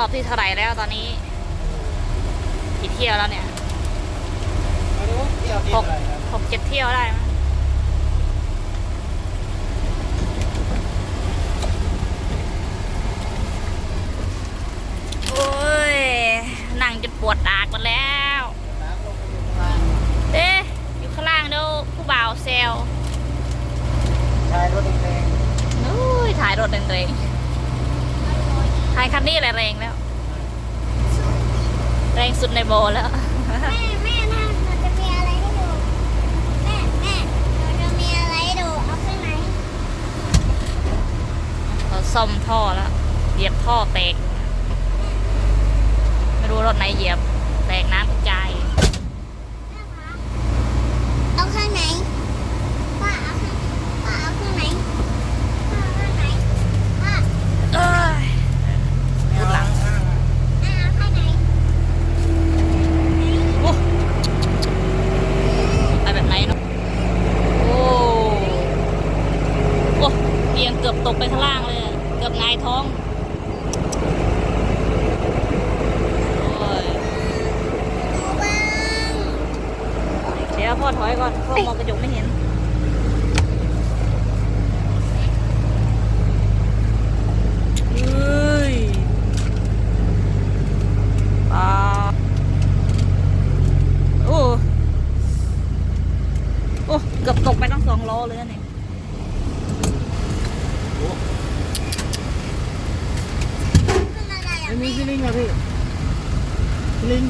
อบที่เท่าไหร่แล้วตอนนี้กี่เที่ยวแล้วเนี่ยไม่รู้เที่ยวที่หกอะไรครับหกเจ็ดเที่ยวได้มั้งโอ้ย นั่งจนปวดดากหมดแล้วน้ำลงไปอยู่ข้างล่างเอ๊ะ อยู่ข้างล่างเดี๋ยวผู้บ่าวเซลชายรถแดงนู้ยถ่ายรถแรงๆถ่ายคันนี้แหละแรงแล้ว แรงสุดในโบแล้ว แม่แม่ถ้าหนูจะมีอะไรให้ดู แม่แม่หนูจะมีอะไรให้ดู เอาขึ้นไหนเราซ่อมท่อแล้วเหยียบท่อแตก ไม่รู้รถไหนเหยียบ แตกน้ำกระจาย แม่คะเอาข้างไหนป้าเอาข้างป้าเอาข้างไหนป้าเอาข้างไหนป้า เอ้ย ๆ พูดหลัง อ่าเอาข้างไหน โอ้ไปแบบไหนเนาะโอ้โอ้เอียงเกือบตกไปข้างล่างเลยอะเกือบหงายท้องเดี๋ยวพ่อถอยก่อนพ่อมองกระจกไม่เห็น เฮ้ยปาโอ้ โอ้ เกือบตกไปตั้งสองโลเลยนะเนี่ย เป็นอะไรอะ ไม่มีซิลิงอะพี่ซิลิง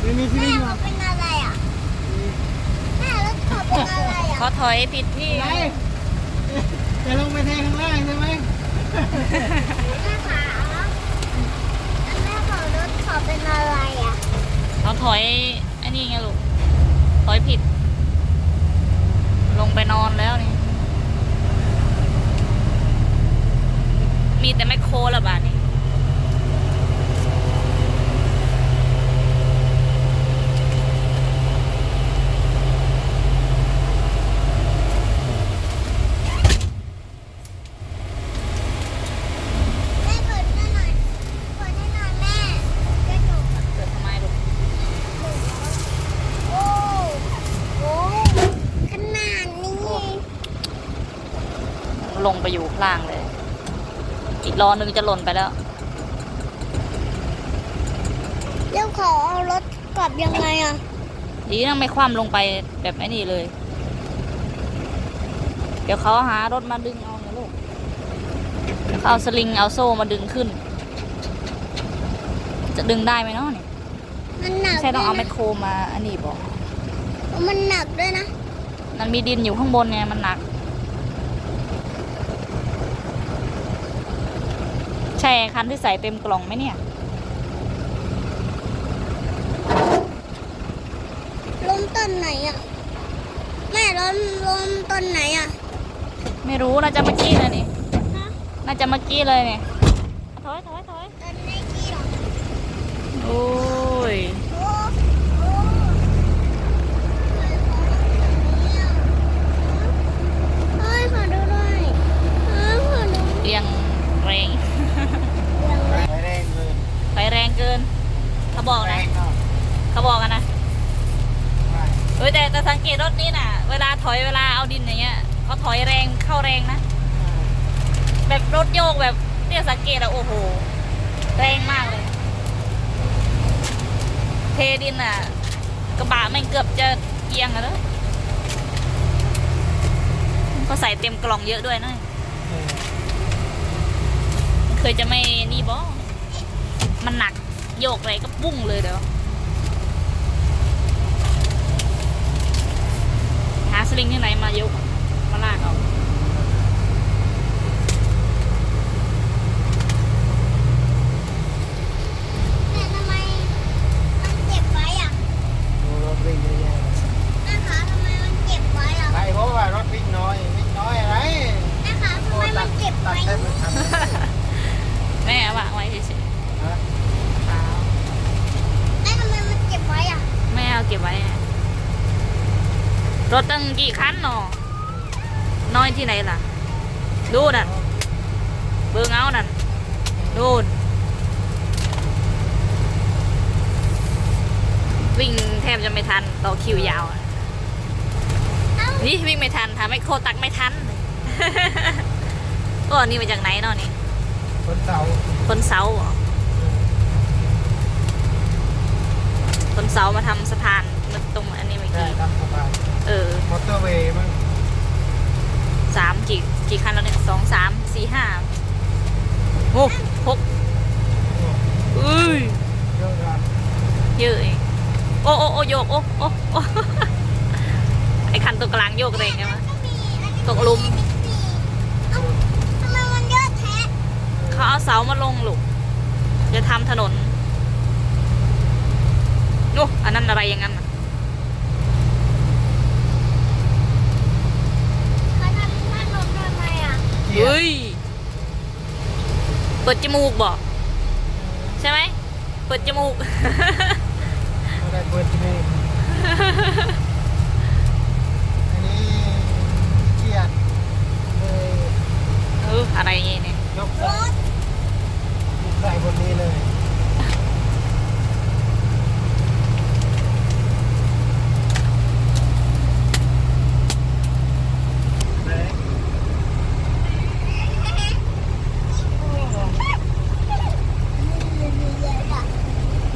ไม่มีซิแม่ลิงเขาอะเป็นอะไรอะแม่แล้วเขาเป็นอะไรอะเขาถอยผิดที่ไหนจะลงไปแทงข้างล่างใช่ไหมแม่ขาแล้วแม่เขารถเขาเป็นอะไรอะเขาถอยไอ้นี่ไงลูกถอยผิด ลงไปนอนแล้วนี่มีแต่แมคโครละบาทนี่ แม่เปิดให้หน่อยเปิดให้หน่อยแม่กระจกอะ เกิดทำไมลูก โอ้โหขนาดนี้ ลงไปอยู่ข้าง ล่างเลย อีกล้อนึงจะหล่นไปแล้ว เรียกขอเอารถกลับยังไงอะ ดีนะไม่คว่ำลงไปแบบไอ้นี่เลย เดี๋ยวเขาหารถมาดึงเอานะลูกเดี๋ยวเขาเอาสลิงเอาโซ่มาดึงขึ้น จะดึงได้ไหมเนาะเนี่ยมันหนัไม่กใช่ต้องเอาด้แมวยคโครมาอันนี้บอกนะมันหนักด้วยนะ มันมีดินอยู่ข้างบนไงมันหนัก ใช่คันที่ใส่เต็มกล่องไหมเนี่ย ล้มต้นไหนอะ แม่ล้มล้มต้นไหนอะ ไม่รู้น่าจะเมื่อกี้เลยนี่ฮะน่าจะเมื่อกี้เลยเนี่ยถอยถอยถอยต้นไหนกี้หรอโอ้ย โอ้โอ้เฮ้ยขอดูหน่อยเฮ้ยขอดู เรียงแรง ไปแรงเลย ไฟแรงเกิน เขาบอกแรนะงเนาะเขาบอกกันนะใช่เฮ้ยแต่แต่สังเกตรถนี้น่ะ เวลาถอยเวลาเอาดินอย่างเงี้ยเขาถอยแรงเข้าแรงนะ แบบรถโยกแบบเนี่ยสังเกตอะโอ้โห แรงมากเลย เทดินอะกระบะแม่งเกือบจะเอียงอะแล้วเขาใส่เต็มกล่องเยอะด้วยนะเออมันเคยจะไม่นี่บอมันหนัก โยกอะไรก็ปุ้งเลยเดี๋ยวหาสลิงที่ไหนมาโยกมาลากเอา รถตั้งกี่คันหนอน้อยที่ไหนล่ะ ดูนั่นเบื้องเอานั่นดูนวิ่งแทบจะไม่ทันต่อคิวยาว นี่วิ่งไม่ทันทำให้โคตักไม่ทันก็นี่มาจากไหนนอะนี่ คนเสา คนเสาเหรอคนเสามาทำส เตอร์เวย์มั้งสามกี่กี่คันแล้วเนี่ยสองสามสี่ห้าโอ้หกเอ้ยเยอะกันเยอะเองโอ้โอ้โอ้โยกโอ้โอ้โอ้ไอคันตัวกลางโยกแรงไงวะก็มีอันนี้ตกหลุมเอ้าทำไมมันเยอะแท้เขาเอาเสามาลงลูกจะทำถนนโอ้อันนั้นอะไรอย่างนั้นน่ะ เขาทำถนนทำไมอะ เกียร์เฮ้ย เปิดจมูกบอกใช่ไหม เปิดจมูกไม่ได้เปิดที่นี่อันนี้เกียร์เลยเอออะไรอย่างงี้เนี่ยยกรใส่ถยกใส่บนนี้เลยไหน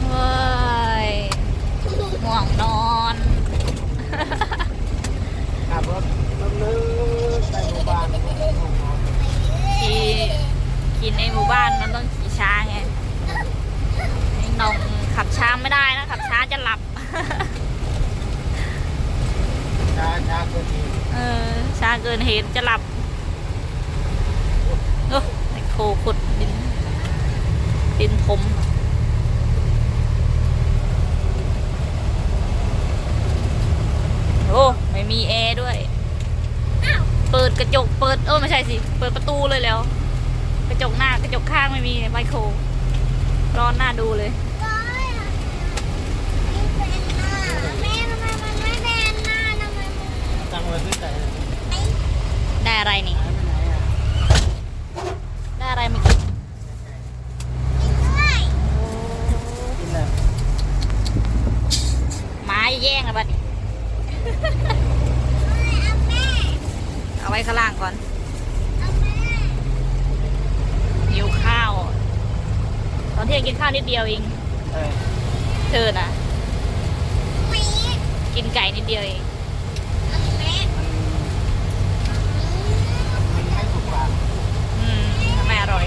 เฮ้ยง่วงนอน ขับรถลึกๆไปหมู่บ้านของหมอ ขี่ขี่ในหมู่บ้านมันต้องขี่ช้าไง ไอ้น้องขับช้าไม่ได้นะขับช้าจะหลับ ช้าช้าเกินทีเออช้าเกินเหตุจะหลับเออไอ้โคขุดดินดินผมโอ้ไม่มีแอร์ด้วยอ้าวเปิดกระจกเปิดเออไม่ใช่สิ เปิดประตูเลยแล้ว กระจกหน้ากระจกข้างไม่มีไมโครร้อนหน้าดูเลยก้อย นะบัดเอาไว้ข้างล่างก่อนหิวข้าว ตอนเที่ยงกินข้าวนิดเดียวเองเธอนะกินไก่นิดเดียวเองอืมไม่อร่อย